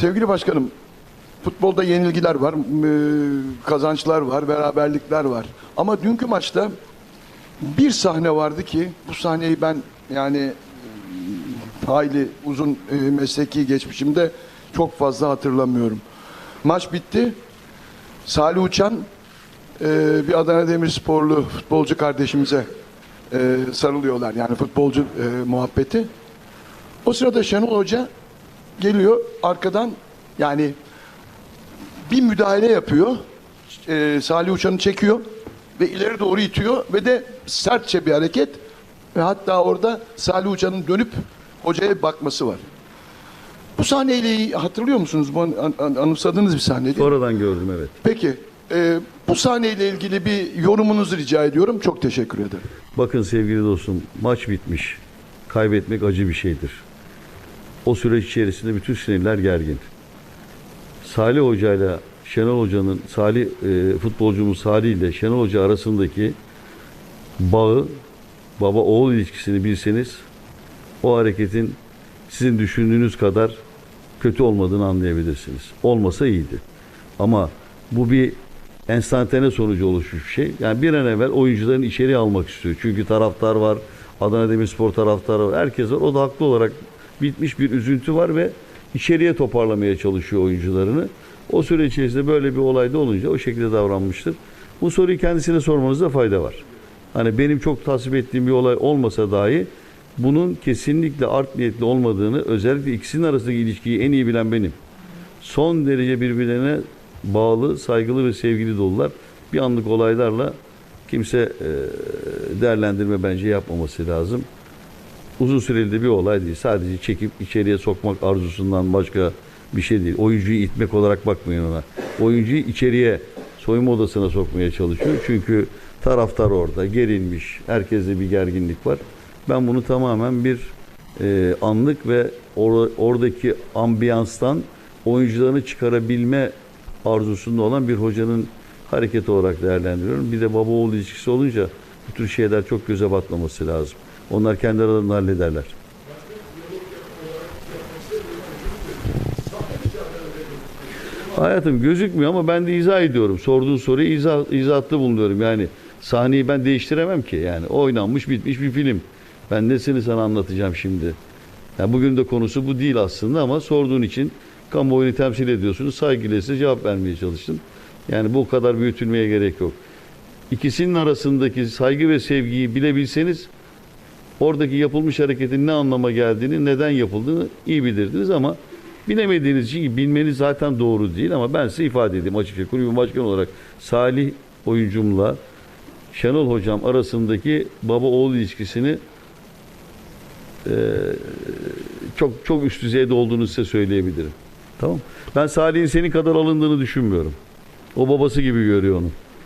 Sevgili başkanım, futbolda yenilgiler var, m- kazançlar var, beraberlikler var. Ama dünkü maçta bir sahne vardı ki bu sahneyi ben yani e, hayli uzun e, mesleki geçmişimde çok fazla hatırlamıyorum. Maç bitti. Salih Uçan e, bir Adana Demirsporlu futbolcu kardeşimize e, sarılıyorlar. Yani futbolcu e, muhabbeti. O sırada Şenol Hoca geliyor arkadan yani bir müdahale yapıyor. Ee, Salih Uçan'ı çekiyor ve ileri doğru itiyor ve de sertçe bir hareket ve hatta orada Salih Uçan'ın dönüp hocaya bakması var. Bu sahneyi hatırlıyor musunuz? Bu an- an- anımsadığınız bir sahne değil? Sonradan gördüm evet. Peki e, bu sahneyle ilgili bir yorumunuzu rica ediyorum. Çok teşekkür ederim. Bakın sevgili dostum maç bitmiş. Kaybetmek acı bir şeydir. O süreç içerisinde bütün sinirler gergin. Salih Hoca ile Şenol Hoca'nın Salih e, futbolcumuz Salih ile Şenol Hoca arasındaki bağı baba oğul ilişkisini bilseniz o hareketin sizin düşündüğünüz kadar kötü olmadığını anlayabilirsiniz. Olmasa iyiydi. Ama bu bir enstantane sonucu oluşmuş bir şey. Yani bir an evvel oyuncuların içeri almak istiyor. Çünkü taraftar var, Adana Demirspor taraftarı var, herkes var. O da haklı olarak bitmiş bir üzüntü var ve içeriye toparlamaya çalışıyor oyuncularını. O süre içerisinde böyle bir olayda olunca o şekilde davranmıştır. Bu soruyu kendisine sormanızda fayda var. Hani benim çok tasvip ettiğim bir olay olmasa dahi bunun kesinlikle art niyetli olmadığını özellikle ikisinin arasındaki ilişkiyi en iyi bilen benim. Son derece birbirlerine bağlı, saygılı ve sevgili dolular. Bir anlık olaylarla kimse değerlendirme bence yapmaması lazım. Uzun süreli bir olay değil. Sadece çekip içeriye sokmak arzusundan başka bir şey değil. Oyuncuyu itmek olarak bakmayın ona. Oyuncuyu içeriye soyunma odasına sokmaya çalışıyor. Çünkü taraftar orada gerilmiş. Herkeste bir gerginlik var. Ben bunu tamamen bir e, anlık ve or- oradaki ambiyanstan oyuncularını çıkarabilme arzusunda olan bir hocanın hareketi olarak değerlendiriyorum. Bir de baba oğul ilişkisi olunca bu tür şeyler çok göze batmaması lazım. Onlar kendi aralarında hallederler. Hayatım gözükmüyor ama ben de izah ediyorum. Sorduğun soruyu izah, izahatlı bulunuyorum. Yani sahneyi ben değiştiremem ki. Yani oynanmış bitmiş bir film. Ben nesini sana anlatacağım şimdi. Yani bugün de konusu bu değil aslında ama sorduğun için kamuoyunu temsil ediyorsunuz. Saygıyla size cevap vermeye çalıştım. Yani bu kadar büyütülmeye gerek yok. İkisinin arasındaki saygı ve sevgiyi bilebilseniz oradaki yapılmış hareketin ne anlama geldiğini, neden yapıldığını iyi bilirdiniz ama bilemediğiniz için bilmeniz zaten doğru değil ama ben size ifade edeyim açıkça kulübün başkanı olarak Salih oyuncumla Şenol hocam arasındaki baba oğul ilişkisini eee, çok çok üst düzeyde olduğunu size söyleyebilirim. Tamam. Ben Salih'in senin kadar alındığını düşünmüyorum. O babası gibi görüyor onu.